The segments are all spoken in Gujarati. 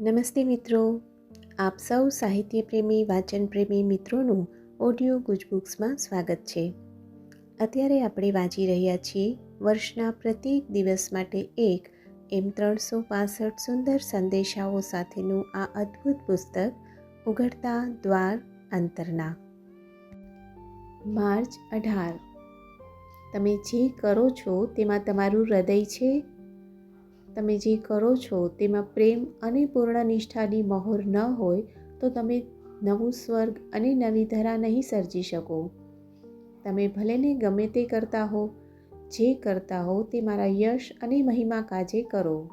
નમસ્તે મિત્રો. આપ સૌ સાહિત્ય પ્રેમી વાચન પ્રેમી મિત્રોનું ઓડિયો ગુજબુક્સમાં સ્વાગત છે. અત્યારે આપણે વાંચી રહ્યા છીએ વર્ષના પ્રત્યેક દિવસ માટે એક એમ ત્રણસો પાસઠ સુંદર સંદેશાઓ સાથેનું આ અદ્ભુત પુસ્તક, ઉઘડતા દ્વાર અંતરના. માર્ચ અઢાર. તમે જે કરો છો તેમાં તમારું હૃદય છે તમે જે કરો છો તેમાં પ્રેમ અને પૂર્ણ નિષ્ઠાની મહોર ન હોય, તો તમે નવું સ્વર્ગ અને નવી ધરા નહીં સર્જી શકો. તમે ભલેને ગમે તે કરતા હો, જે કરતા હો તે મારા યશ અને મહિમા કાજે કરો.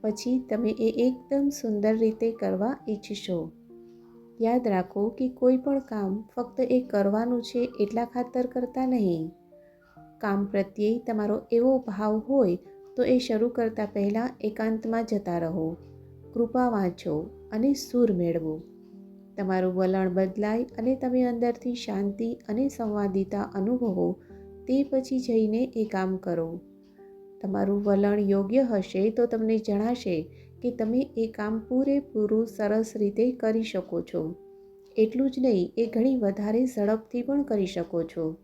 પછી તમે એ એકદમ સુંદર રીતે કરવા ઈચ્છશો. યાદ રાખો કે કોઈ પણ કામ ફક્ત એ કરવાનું છે એટલા ખાતર કરતા નહીં. કામ પ્રત્યે તમારો એવો ભાવ હોય તો એ શરૂ કરતાં પહેલાં એકાંતમાં જતા રહો, કૃપા વાંચો અને સૂર મેળવો. તમારું વલણ બદલાય અને તમે અંદરથી શાંતિ અને સંવાદિતા અનુભવો, તે પછી જઈને એ કામ કરો. તમારું વલણ યોગ્ય હશે તો તમને જણાશે કે તમે એ કામ પૂરેપૂરું સરસ રીતે કરી શકો છો. એટલું જ નહીં, એ ઘણી વધારે ઝડપથી પણ કરી શકો છો.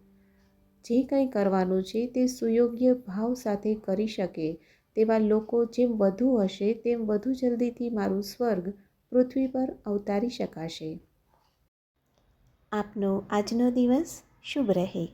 જે કંઈ કરવાનું છે તે સુયોગ્ય ભાવ સાથે કરી શકે, તેવા લોકો જેમ વધુ હશે તેમ વધુ જલ્દીથી મારું સ્વર્ગ પૃથ્વી પર અવતારી શકાશે. આપનો આજનો દિવસ શુભ રહે.